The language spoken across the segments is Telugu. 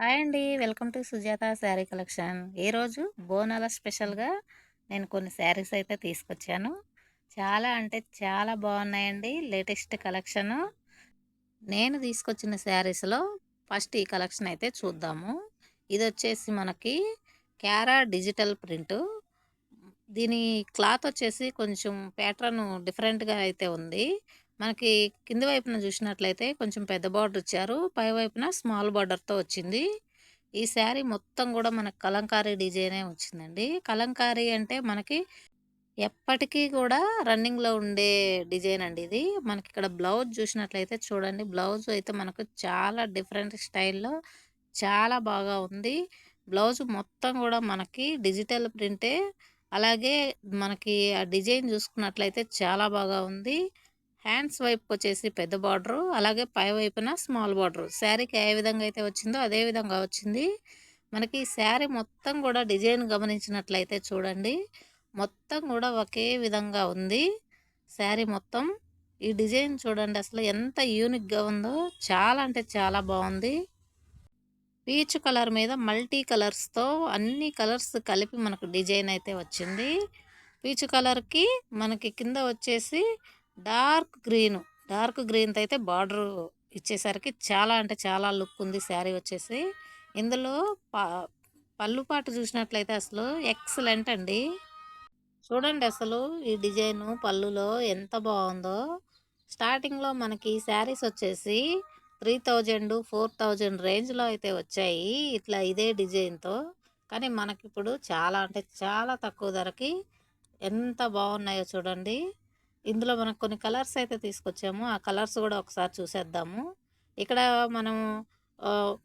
హాయ్ అండి. Welcome to Sujatha sari collection. ఈరోజు బోనాల స్పెషల్గా నేను కొన్ని శారీస్ అయితే తీసుకొచ్చాను. చాలా అంటే చాలా బాగున్నాయండి. Latest collection. నేను తీసుకొచ్చిన శారీస్లో ఫస్ట్ ఈ కలెక్షన్ అయితే చూద్దాము. ఇది వచ్చేసి మనకి క్యారా డిజిటల్ ప్రింట్. దీని క్లాత్ వచ్చేసి కొంచెం ప్యాటర్న్ డిఫరెంట్గా అయితే ఉంది. మనకి కింది వైపున చూసినట్లయితే కొంచెం పెద్ద బార్డర్ ఇచ్చారు. పై వైపున స్మాల్ బార్డర్తో వచ్చింది. ఈ శారీ మొత్తం కూడా మనకు కలంకారీ డిజైనే వచ్చిందండి. కలంకారీ అంటే మనకి ఎప్పటికీ కూడా రన్నింగ్లో ఉండే డిజైన్ అండి ఇది. మనకి ఇక్కడ బ్లౌజ్ చూసినట్లయితే చూడండి. బ్లౌజ్ అయితే మనకు చాలా డిఫరెంట్ స్టైల్లో చాలా బాగా ఉంది. బ్లౌజ్ మొత్తం కూడా మనకి డిజిటల్ ప్రింటే. అలాగే మనకి ఆ డిజైన్ చూసుకున్నట్లయితే చాలా బాగా ఉంది. హ్యాండ్స్ వైపుకి వచ్చేసి పెద్ద బార్డరు అలాగే పై వైపున స్మాల్ బార్డరు. శారీకి ఏ విధంగా అయితే వచ్చిందో అదే విధంగా వచ్చింది. మనకి శారీ మొత్తం కూడా డిజైన్ గమనించినట్లయితే చూడండి మొత్తం కూడా ఒకే విధంగా ఉంది. శారీ మొత్తం ఈ డిజైన్ చూడండి అసలు ఎంత యూనిక్గా ఉందో చాలా అంటే చాలా బాగుంది. పీచ్ కలర్ మీద మల్టీ కలర్స్తో అన్ని కలర్స్ కలిపి మనకు డిజైన్ అయితే వచ్చింది. పీచ్ కలర్కి మనకి కింద వచ్చేసి డార్క్ గ్రీన్. డార్క్ గ్రీన్ అయితే బార్డర్ ఇచ్చేసరికి చాలా అంటే చాలా లుక్ ఉంది శారీ వచ్చేసి. ఇందులో పళ్ళు పాటు చూసినట్లయితే అసలు ఎక్సలెంట్ అండి. చూడండి అసలు ఈ డిజైన్ పళ్ళులో ఎంత బాగుందో. స్టార్టింగ్లో మనకి శారీస్ వచ్చేసి త్రీ థౌజండ్ ఫోర్ థౌజండ్ రేంజ్లో అయితే వచ్చాయి ఇట్లా ఇదే డిజైన్తో. కానీ మనకిప్పుడు చాలా అంటే చాలా తక్కువ ధరకి ఎంత బాగున్నాయో చూడండి. ఇందులో మనకు కొన్ని కలర్స్ అయితే తీసుకొచ్చాము. ఆ కలర్స్ కూడా ఒకసారి చూసేద్దాము. ఇక్కడ మనము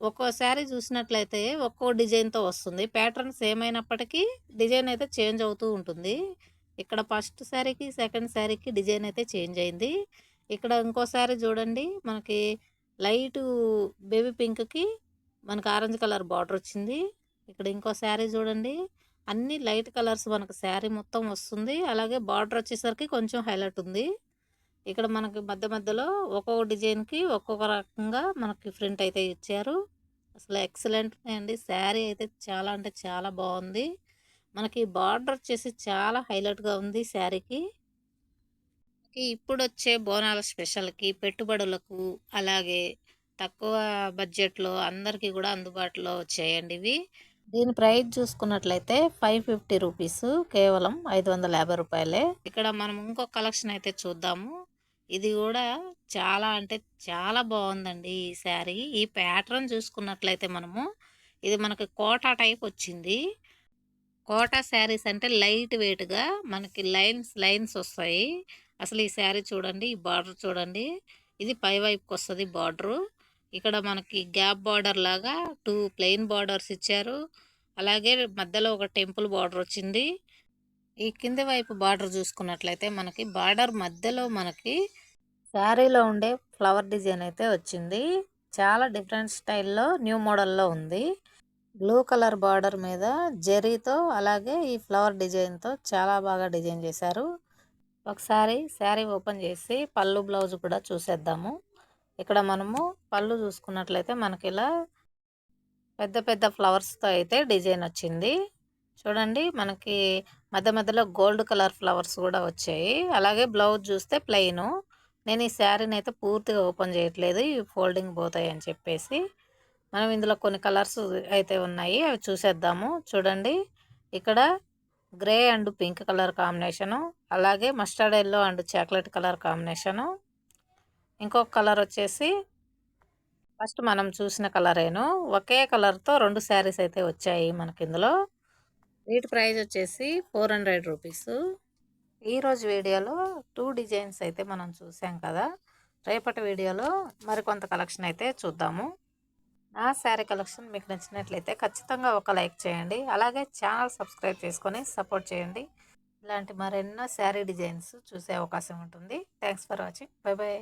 ఒక్కో శారీ చూసినట్లయితే ఒక్కో డిజైన్తో వస్తుంది. ప్యాటర్న్ సేమ్ అయినప్పటికీ డిజైన్ అయితే చేంజ్ అవుతూ ఉంటుంది. ఇక్కడ ఫస్ట్ శారీకి సెకండ్ శారీకి డిజైన్ అయితే చేంజ్ అయింది. ఇక్కడ ఇంకో శారీ చూడండి. మనకి లైట్ బేబీ పింక్కి మనకి ఆరెంజ్ కలర్ బార్డర్ వచ్చింది. ఇక్కడ ఇంకో శారీ చూడండి. అన్ని లైట్ కలర్స్ మనకు శారీ మొత్తం వస్తుంది. అలాగే బార్డర్ వచ్చేసరికి కొంచెం హైలైట్ ఉంది. ఇక్కడ మనకి మధ్య మధ్యలో ఒక్కొక్క డిజైన్కి ఒక్కొక్క రకంగా మనకి ప్రింట్ అయితే ఇచ్చారు. అసలు ఎక్సలెంట్ అండి. శారీ అయితే చాలా అంటే చాలా బాగుంది. మనకి బార్డర్ వచ్చేసి చాలా హైలైట్గా ఉంది శారీకి. ఇప్పుడు వచ్చే బోనాల స్పెషల్కి పెట్టుబడులకు అలాగే తక్కువ బడ్జెట్లో అందరికీ కూడా అందుబాటులో వచ్చాయండి ఇవి. దీని ప్రైస్ చూసుకున్నట్లయితే ఫైవ్ ఫిఫ్టీ రూపీస్ కేవలం ఐదు వందల యాభై రూపాయలే. ఇక్కడ మనం ఇంకొక కలెక్షన్ అయితే చూద్దాము. ఇది కూడా చాలా అంటే చాలా బాగుందండి ఈ శారీ. ఈ ప్యాటర్న్ చూసుకున్నట్లయితే మనము ఇది మనకి కోటా టైప్ వచ్చింది. కోటా శారీస్ అంటే లైట్ వెయిట్గా మనకి లైన్స్ లైన్స్ వస్తాయి. అసలు ఈ శారీ చూడండి ఈ బార్డర్ చూడండి. ఇది పై వైపుకి వస్తుంది బార్డరు. ఇక్కడ మనకి గ్యాప్ బార్డర్ లాగా టూ ప్లెయిన్ బార్డర్స్ ఇచ్చారు. అలాగే మధ్యలో ఒక టెంపుల్ బార్డర్ వచ్చింది. ఈ కింది వైపు బార్డర్ చూసుకున్నట్లయితే మనకి బార్డర్ మధ్యలో మనకి శారీలో ఉండే ఫ్లవర్ డిజైన్ అయితే వచ్చింది. చాలా డిఫరెంట్ స్టైల్లో న్యూ మోడల్లో ఉంది. బ్లూ కలర్ బార్డర్ మీద జెరీతో అలాగే ఈ ఫ్లవర్ డిజైన్తో చాలా బాగా డిజైన్ చేశారు. ఒకసారి శారీ ఓపెన్ చేసి పళ్ళు బ్లౌజ్ కూడా చూసేద్దాము. ఇక్కడ మనము పళ్ళు చూసుకున్నట్లయితే మనకి ఇలా పెద్ద పెద్ద ఫ్లవర్స్తో అయితే డిజైన్ వచ్చింది. చూడండి మనకి మధ్య మధ్యలో గోల్డ్ కలర్ ఫ్లవర్స్ కూడా వచ్చాయి. అలాగే బ్లౌజ్ చూస్తే ప్లెయిన్. నేను ఈ శారీని అయితే పూర్తిగా ఓపెన్ చేయట్లేదు. ఇవి ఫోల్డింగ్ పోతాయి అని చెప్పేసి. మనం ఇందులో కొన్ని కలర్స్ అయితే ఉన్నాయి. అవి చూసేద్దాము. చూడండి. ఇక్కడ grey and pink colour combination. అలాగే mustard yellow and chocolate colour combination. ఇంకొక కలర్ వచ్చేసి ఫస్ట్ మనం చూసిన కలరేను. ఒకే కలర్తో రెండు శారీస్ అయితే వచ్చాయి మనకి ఇందులో. వీటి ప్రైస్ వచ్చేసి ఫోర్ హండ్రెడ్ రూపీస్. ఈరోజు వీడియోలో టూ డిజైన్స్ అయితే మనం చూసాం కదా. రేపటి వీడియోలో మరికొంత కలెక్షన్ అయితే చూద్దాము. నా శారీ కలెక్షన్ మీకు నచ్చినట్లయితే ఖచ్చితంగా ఒక లైక్ చేయండి. అలాగే ఛానల్ సబ్స్క్రైబ్ చేసుకొని సపోర్ట్ చేయండి. ఇలాంటి మరెన్నో శారీ డిజైన్స్ చూసే అవకాశం ఉంటుంది. Thanks for watching. Bye bye